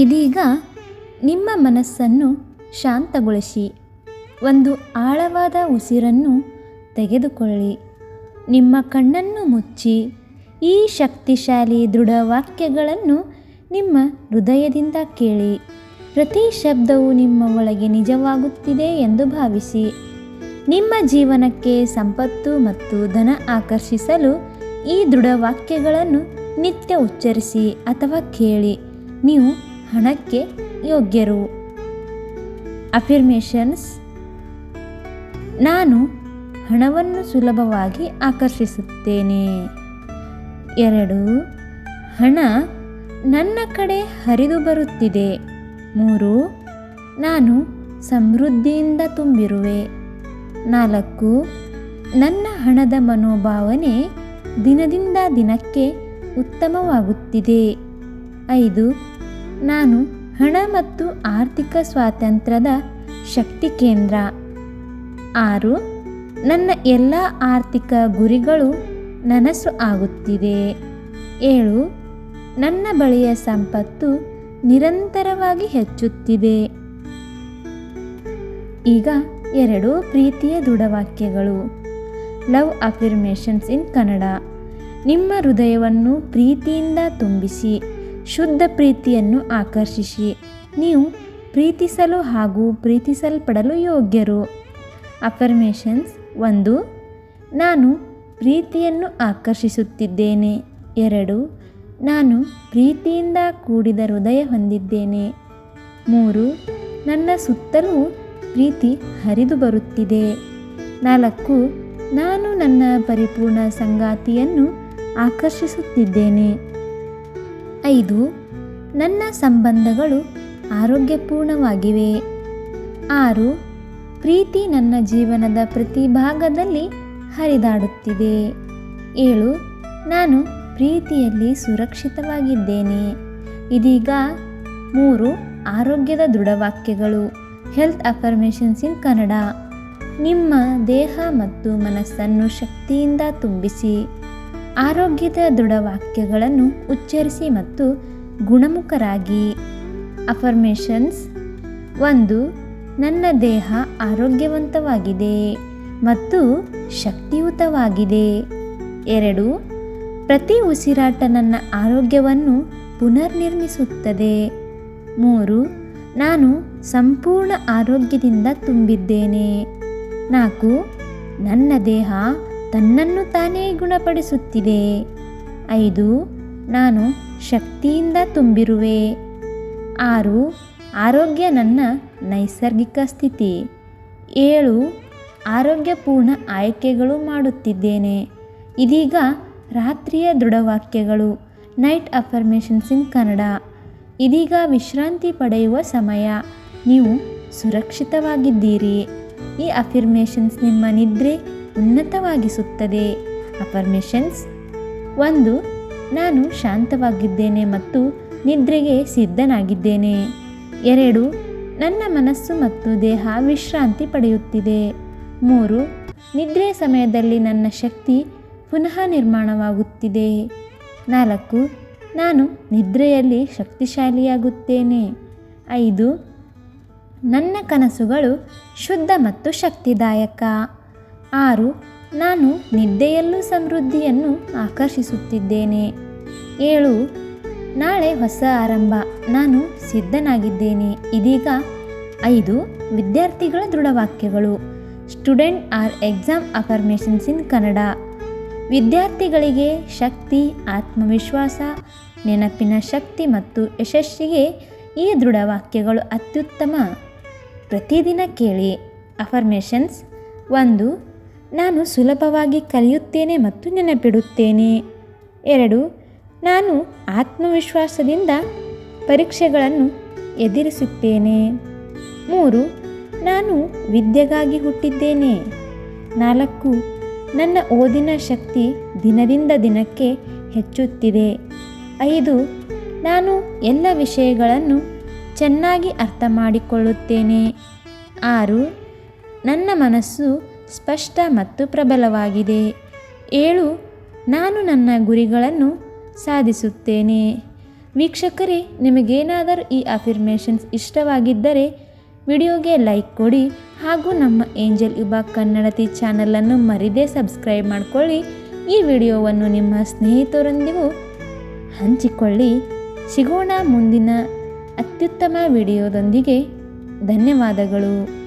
ಇದೀಗ ನಿಮ್ಮ ಮನಸ್ಸನ್ನು ಶಾಂತಗೊಳಿಸಿ. ಒಂದು ಆಳವಾದ ಉಸಿರನ್ನು ತೆಗೆದುಕೊಳ್ಳಿ. ನಿಮ್ಮ ಕಣ್ಣನ್ನು ಮುಚ್ಚಿ. ಈ ಶಕ್ತಿಶಾಲಿ ದೃಢ ವಾಕ್ಯಗಳನ್ನು ನಿಮ್ಮ ಹೃದಯದಿಂದ ಕೇಳಿ. ಪ್ರತಿ ಶಬ್ದವು ನಿಮ್ಮ ಒಳಗೆ ನಿಜವಾಗುತ್ತಿದೆ ಎಂದು ಭಾವಿಸಿ. ನಿಮ್ಮ ಜೀವನಕ್ಕೆ ಸಂಪತ್ತು ಮತ್ತು ಧನ ಆಕರ್ಷಿಸಲು ಈ ದೃಢ ವಾಕ್ಯಗಳನ್ನು ನಿತ್ಯ ಉಚ್ಚರಿಸಿ ಅಥವಾ ಕೇಳಿ. ನೀವು ಹಣಕ್ಕೆ ಯೋಗ್ಯರು. ಅಫಿರ್ಮೇಷನ್ಸ್ ನಾನು ಹಣವನ್ನು ಸುಲಭವಾಗಿ ಆಕರ್ಷಿಸುತ್ತೇನೆ. ಎರಡು, ಹಣ ನನ್ನ ಕಡೆ ಹರಿದು ಬರುತ್ತಿದೆ. ಮೂರು, ನಾನು ಸಮೃದ್ಧಿಯಿಂದ ತುಂಬಿರುವೆ. ನಾಲ್ಕು, ನನ್ನ ಹಣದ ಮನೋಭಾವನೆ ದಿನದಿಂದ ದಿನಕ್ಕೆ ಉತ್ತಮವಾಗುತ್ತಿದೆ. ಐದು ನಾನು ಹಣ ಮತ್ತು ಆರ್ಥಿಕ ಸ್ವಾತಂತ್ರ್ಯದ ಶಕ್ತಿ ಕೇಂದ್ರ. ಆರು, ನನ್ನ ಎಲ್ಲ ಆರ್ಥಿಕ ಗುರಿಗಳು ನನಸು ಆಗುತ್ತಿದೆ. ಏಳು, ನನ್ನ ಬಳಿಯ ಸಂಪತ್ತು ನಿರಂತರವಾಗಿ ಹೆಚ್ಚುತ್ತಿದೆ. ಈಗ ಎರಡು ಪ್ರೀತಿಯ ದೃಢವಾಕ್ಯಗಳು. ಲವ್ ಅಫಿರ್ಮೇಷನ್ಸ್ ಇನ್ ಕನ್ನಡ ನಿಮ್ಮ ಹೃದಯವನ್ನು ಪ್ರೀತಿಯಿಂದ ತುಂಬಿಸಿ. ಶುದ್ಧ ಪ್ರೀತಿಯನ್ನು ಆಕರ್ಷಿಸಿ. ನೀವು ಪ್ರೀತಿಸಲು ಹಾಗೂ ಪ್ರೀತಿಸಲ್ಪಡಲು ಯೋಗ್ಯರು. ಅಫರ್ಮೇಷನ್ಸ್ ಒಂದು, ನಾನು ಪ್ರೀತಿಯನ್ನು ಆಕರ್ಷಿಸುತ್ತಿದ್ದೇನೆ. ಎರಡು, ನಾನು ಪ್ರೀತಿಯಿಂದ ಕೂಡಿದ ಹೃದಯ ಹೊಂದಿದ್ದೇನೆ. ಮೂರು, ನನ್ನ ಸುತ್ತಲೂ ಪ್ರೀತಿ ಹರಿದು ಬರುತ್ತಿದೆ. ನಾಲ್ಕು, ನಾನು ನನ್ನ ಪರಿಪೂರ್ಣ ಸಂಗಾತಿಯನ್ನು ಆಕರ್ಷಿಸುತ್ತಿದ್ದೇನೆ. ಐದು, ನನ್ನ ಸಂಬಂಧಗಳು ಆರೋಗ್ಯಪೂರ್ಣವಾಗಿವೆ. ಆರು, ಪ್ರೀತಿ ನನ್ನ ಜೀವನದ ಪ್ರತಿ ಭಾಗದಲ್ಲಿ ಹರಿದಾಡುತ್ತಿದೆ. ಏಳು, ನಾನು ಪ್ರೀತಿಯಲ್ಲಿ ಸುರಕ್ಷಿತವಾಗಿದ್ದೇನೆ. ಇದೀಗ ಮೂರು ಆರೋಗ್ಯದ ದೃಢವಾಕ್ಯಗಳು. Health affirmations in Kannada. ನಿಮ್ಮ ದೇಹ ಮತ್ತು ಮನಸ್ಸನ್ನು ಶಕ್ತಿಯಿಂದ ತುಂಬಿಸಿ. ಆರೋಗ್ಯದ ದೃಢವಾಕ್ಯಗಳನ್ನು ಉಚ್ಚರಿಸಿ ಮತ್ತು ಗುಣಮುಖರಾಗಿ. ಅಫರ್ಮೇಷನ್ಸ್ ಒಂದು, ನನ್ನ ದೇಹ ಆರೋಗ್ಯವಂತವಾಗಿದೆ ಮತ್ತು ಶಕ್ತಿಯುತವಾಗಿದೆ. ಎರಡು, ಪ್ರತಿ ಉಸಿರಾಟ ನನ್ನ ಆರೋಗ್ಯವನ್ನು ಪುನರ್ನಿರ್ಮಿಸುತ್ತದೆ. ಮೂರು, ನಾನು ಸಂಪೂರ್ಣ ಆರೋಗ್ಯದಿಂದ ತುಂಬಿದ್ದೇನೆ. ನಾಲ್ಕು, ನನ್ನ ದೇಹ ತನ್ನನ್ನು ತಾನೇ ಗುಣಪಡಿಸುತ್ತಿದೆ. ಐದು, ನಾನು ಶಕ್ತಿಯಿಂದ ತುಂಬಿರುವೆ. ಆರು, ಆರೋಗ್ಯ ನನ್ನ ನೈಸರ್ಗಿಕ ಸ್ಥಿತಿ. ಏಳು, ಆರೋಗ್ಯಪೂರ್ಣ ಆಯ್ಕೆಗಳು ಮಾಡುತ್ತಿದ್ದೇನೆ. ಇದೀಗ ರಾತ್ರಿಯ ದೃಢವಾಕ್ಯಗಳು ನೈಟ್ ಅಫರ್ಮೇಷನ್ಸ್ ಇನ್ ಕನ್ನಡ ಇದೀಗ ವಿಶ್ರಾಂತಿ ಪಡೆಯುವ ಸಮಯ. ನೀವು ಸುರಕ್ಷಿತವಾಗಿದ್ದೀರಿ. ಈ ಅಫಿರ್ಮೇಷನ್ಸ್ ನಿಮ್ಮ ನಿದ್ರೆ ಉನ್ನತವಾಗಿಸುತ್ತದೆ. ಅಫರ್ಮೇಷನ್ಸ್ ಒಂದು, ನಾನು ಶಾಂತವಾಗಿದ್ದೇನೆ ಮತ್ತು ನಿದ್ರೆಗೆ ಸಿದ್ಧನಾಗಿದ್ದೇನೆ. ಎರಡು, ನನ್ನ ಮನಸ್ಸು ಮತ್ತು ದೇಹ ವಿಶ್ರಾಂತಿ ಪಡೆಯುತ್ತಿದೆ. ಮೂರು, ನಿದ್ರೆ ಸಮಯದಲ್ಲಿ ನನ್ನ ಶಕ್ತಿ ಪುನಃ ನಿರ್ಮಾಣವಾಗುತ್ತಿದೆ. ನಾಲ್ಕು, ನಾನು ನಿದ್ರೆಯಲ್ಲಿ ಶಕ್ತಿಶಾಲಿಯಾಗುತ್ತೇನೆ. ಐದು, ನನ್ನ ಕನಸುಗಳು ಶುದ್ಧ ಮತ್ತು ಶಕ್ತಿದಾಯಕ. ಆರು, ನಾನು ನಿದ್ದೆಯಲ್ಲೂ ಸಮೃದ್ಧಿಯನ್ನು ಆಕರ್ಷಿಸುತ್ತಿದ್ದೇನೆ. ಏಳು, ನಾಳೆ ಹೊಸ ಆರಂಭ, ನಾನು ಸಿದ್ಧನಾಗಿದ್ದೇನೆ. ಇದೀಗ ಐದು ವಿದ್ಯಾರ್ಥಿಗಳ ದೃಢವಾಕ್ಯಗಳು. Student are exam affirmations in Kannada. ವಿದ್ಯಾರ್ಥಿಗಳಿಗೆ ಶಕ್ತಿ, ಆತ್ಮವಿಶ್ವಾಸ, ನೆನಪಿನ ಶಕ್ತಿ ಮತ್ತು ಯಶಸ್ಸಿಗೆ ಈ ದೃಢವಾಕ್ಯಗಳು ಅತ್ಯುತ್ತಮ. ಪ್ರತಿದಿನ ಕೇಳಿ. ಅಫರ್ಮೇಷನ್ಸ್ ಒಂದು ನಾನು ಸುಲಭವಾಗಿ ಕಲಿಯುತ್ತೇನೆ ಮತ್ತು ನೆನಪಿಡುತ್ತೇನೆ. ಎರಡು, ನಾನು ಆತ್ಮವಿಶ್ವಾಸದಿಂದ ಪರೀಕ್ಷೆಗಳನ್ನು ಎದುರಿಸುತ್ತೇನೆ. ಮೂರು, ನಾನು ವಿದ್ಯೆಗಾಗಿ ಹುಟ್ಟಿದ್ದೇನೆ. ನಾಲ್ಕು, ನನ್ನ ಓದಿನ ಶಕ್ತಿ ದಿನದಿಂದ ದಿನಕ್ಕೆ ಹೆಚ್ಚುತ್ತಿದೆ. ಐದು, ನಾನು ಎಲ್ಲ ವಿಷಯಗಳನ್ನು ಚೆನ್ನಾಗಿ ಅರ್ಥ ಮಾಡಿಕೊಳ್ಳುತ್ತೇನೆ. ಆರು, ನನ್ನ ಮನಸ್ಸು ಸ್ಪಷ್ಟ ಮತ್ತು ಪ್ರಬಲವಾಗಿದೆ. ಏಳು, ನಾನು ನನ್ನ ಗುರಿಗಳನ್ನು ಸಾಧಿಸುತ್ತೇನೆ. ವೀಕ್ಷಕರೇ, ನಿಮಗೇನಾದರೂ ಈ ಅಫಿರ್ಮೇಷನ್ಸ್ ಇಷ್ಟವಾಗಿದ್ದರೆ, ವಿಡಿಯೋಗೆ ಲೈಕ್ ಕೊಡಿ ಹಾಗೂ ನಮ್ಮ ಏಂಜಲ್ ಯುಬಾ ಕನ್ನಡತಿ ಚಾನಲನ್ನು ಮರಿದೇ ಸಬ್ಸ್ಕ್ರೈಬ್ ಮಾಡಿಕೊಳ್ಳಿ. ಈ ವಿಡಿಯೋವನ್ನು ನಿಮ್ಮ ಸ್ನೇಹಿತರೊಂದಿಗೂ ಹಂಚಿಕೊಳ್ಳಿ. ಸಿಗೋಣ ಮುಂದಿನ ಅತ್ಯುತ್ತಮ ವಿಡಿಯೋದೊಂದಿಗೆ. ಧನ್ಯವಾದಗಳು.